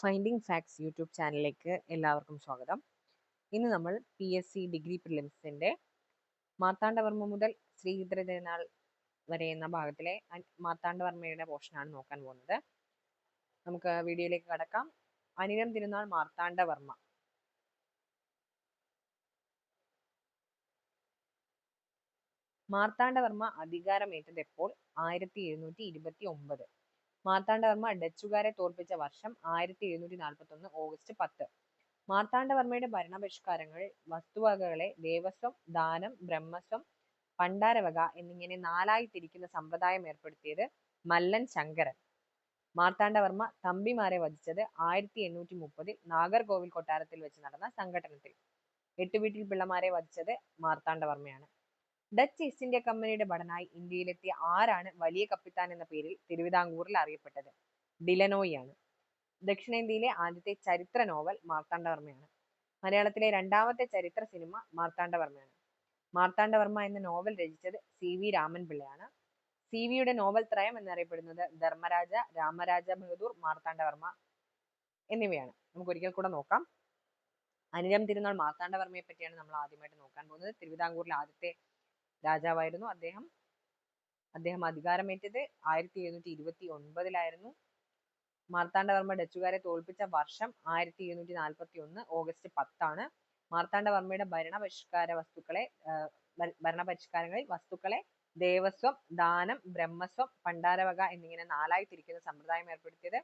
Finding facts YouTube ചാനലിലേക്ക് എല്ലാവർക്കും സ്വാഗതം. ഇന്ന് നമ്മൾ പി എസ് സി ഡിഗ്രി പ്രിലിംസിന്റെ മാർത്താണ്ഡവർമ്മ മുതൽ ശ്രീധര വരെ എന്ന ഭാഗത്തിലെ മാർത്താണ്ഡവർമ്മയുടെ പോർഷനാണ് നോക്കാൻ പോകുന്നത്. നമുക്ക് വീഡിയോയിലേക്ക് കടക്കാം. അനിരം തിരുനാൾ മാർത്താണ്ഡവർമ്മ. മാർത്താണ്ഡവർമ്മ അധികാരമേറ്റത് എപ്പോൾ? ആയിരത്തി എഴുന്നൂറ്റി ഇരുപത്തി ഒമ്പത്. മാർത്താണ്ഡവർമ്മ ഡച്ചുകാരെ തോൽപ്പിച്ച വർഷം ആയിരത്തി എഴുന്നൂറ്റി നാൽപ്പത്തി ഒന്ന് ഓഗസ്റ്റ് പത്ത്. മാർത്താണ്ഡവർമ്മയുടെ ഭരണപരിഷ്കാരങ്ങൾ വസ്തുവകകളെ ദേവസ്വം ദാനം ബ്രഹ്മസ്വം പണ്ടാരവക എന്നിങ്ങനെ നാലായി തിരിക്കുന്ന സമ്പ്രദായം ഏർപ്പെടുത്തിയത് മല്ലൻ ശങ്കരൻ. മാർത്താണ്ഡവർമ്മ തമ്പിമാരെ വധിച്ചത് ആയിരത്തി എണ്ണൂറ്റി മുപ്പതിൽ നാഗർകോവിൽ കൊട്ടാരത്തിൽ വെച്ച് നടന്ന സംഘടനത്തിൽ. എട്ടുവീട്ടിൽ പിള്ളമാരെ വധിച്ചത് മാർത്താണ്ഡവർമ്മയാണ്. ഡച്ച് ഈസ്റ്റ് ഇന്ത്യ കമ്പനിയുടെ ഭടനായി ഇന്ത്യയിലെത്തിയ ആരാണ് വലിയ കപ്പിത്താൻ എന്ന പേരിൽ തിരുവിതാംകൂറിൽ അറിയപ്പെട്ടത്? ഡിലനോയി ആണ് ദക്ഷിണേന്ത്യയിലെ ആദ്യത്തെ ചരിത്ര നോവൽ മാർത്താണ്ഡവർമ്മയാണ്. മലയാളത്തിലെ രണ്ടാമത്തെ ചരിത്ര സിനിമ മാർത്താണ്ഡവർമ്മയാണ്. മാർത്താണ്ഡവർമ്മ എന്ന നോവൽ രചിച്ചത് സി വി രാമൻ പിള്ളയാണ് സി വിയുടെ നോവൽ ത്രയം എന്നറിയപ്പെടുന്നത് ധർമ്മരാജ രാമരാജ ബഹദൂർ മാർത്താണ്ഡവർമ്മ എന്നിവയാണ്. നമുക്ക് ഒരിക്കൽ കൂടെ നോക്കാം. അനിഴം തിരുനാൾ മാർത്താണ്ഡവർമ്മയെ പറ്റിയാണ് നമ്മൾ ആദ്യമായിട്ട് നോക്കാൻ പോകുന്നത്. തിരുവിതാംകൂറിലെ ആദ്യത്തെ രാജാവായിരുന്നു അദ്ദേഹം. അദ്ദേഹം അധികാരമേറ്റത് ആയിരത്തി എഴുന്നൂറ്റി ഇരുപത്തി ഒൻപതിലായിരുന്നു മാർത്താണ്ഡവർമ്മ ഡച്ചുകാരെ തോൽപ്പിച്ച വർഷം ആയിരത്തി എഴുന്നൂറ്റി നാൽപ്പത്തി ഒന്ന് ഓഗസ്റ്റ് പത്താണ്. മാർത്താണ്ഡവർമ്മയുടെ ഭരണപരിഷ്കാര വസ്തുക്കളെ ഭരണപരിഷ്കാരങ്ങളിൽ വസ്തുക്കളെ ദേവസ്വം ദാനം ബ്രഹ്മസ്വം പണ്ടാരവക എന്നിങ്ങനെ നാലായി തിരിക്കുന്ന സമ്പ്രദായം ഏർപ്പെടുത്തിയത്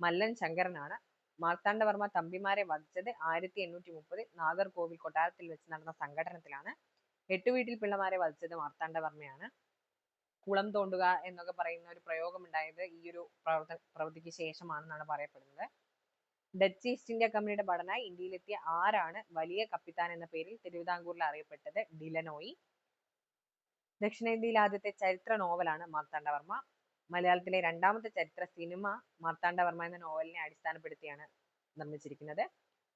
മല്ലൻ ശങ്കരനാണ്. മാർത്താണ്ഡവർമ്മ തമ്പിമാരെ വധിച്ചത് ആയിരത്തി എണ്ണൂറ്റി മുപ്പതിൽ നാഗർകോവിൽ കൊട്ടാരത്തിൽ വെച്ച് നടന്ന സംഘടനത്തിലാണ്. എട്ടുവീട്ടിൽ പിള്ളമാരെ വധിച്ചത് മാർത്താണ്ഡവർമ്മയാണ് കുളം തോണ്ടുക എന്നൊക്കെ പറയുന്ന ഒരു പ്രയോഗം ഉണ്ടായത് ഈ ഒരു പ്രവർത്ത പ്രവൃത്തിക്ക് ശേഷമാണെന്നാണ് പറയപ്പെടുന്നത്. ഡച്ച് ഈസ്റ്റ് ഇന്ത്യ കമ്പനിയുടെ ഭടനായി ഇന്ത്യയിലെത്തിയ ആരാണ് വലിയ കപ്പിത്താൻ എന്ന പേരിൽ തിരുവിതാംകൂറിൽ അറിയപ്പെട്ടത് ഡിലനോയി ദക്ഷിണേന്ത്യയിൽ ആദ്യത്തെ ചരിത്ര നോവലാണ് മാർത്താണ്ഡവർമ്മ മലയാളത്തിലെ രണ്ടാമത്തെ ചരിത്ര സിനിമ മാർത്താണ്ഡവർമ്മ എന്ന നോവലിനെ അടിസ്ഥാനപ്പെടുത്തിയാണ് നിർമ്മിച്ചിരിക്കുന്നത്.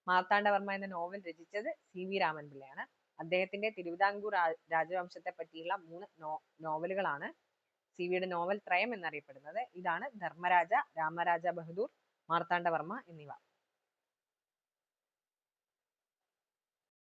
മാർത്താണ്ഡവർമ്മ എന്ന നോവൽ രചിച്ചത് സി വി രാമൻ പിള്ളയാണ് അദ്ദേഹത്തിന്റെ തിരുവിതാംകൂർ രാ- രാജവംശത്തെ പറ്റിയുള്ള മൂന്ന് നോ നോവലുകളാണ് സി വിയുടെ നോവൽ ത്രയം എന്നറിയപ്പെടുന്നത്. ഇതാണ് ധർമ്മരാജ രാമരാജ ബഹദൂർ മാർത്താണ്ഡവർമ്മ എന്നിവ.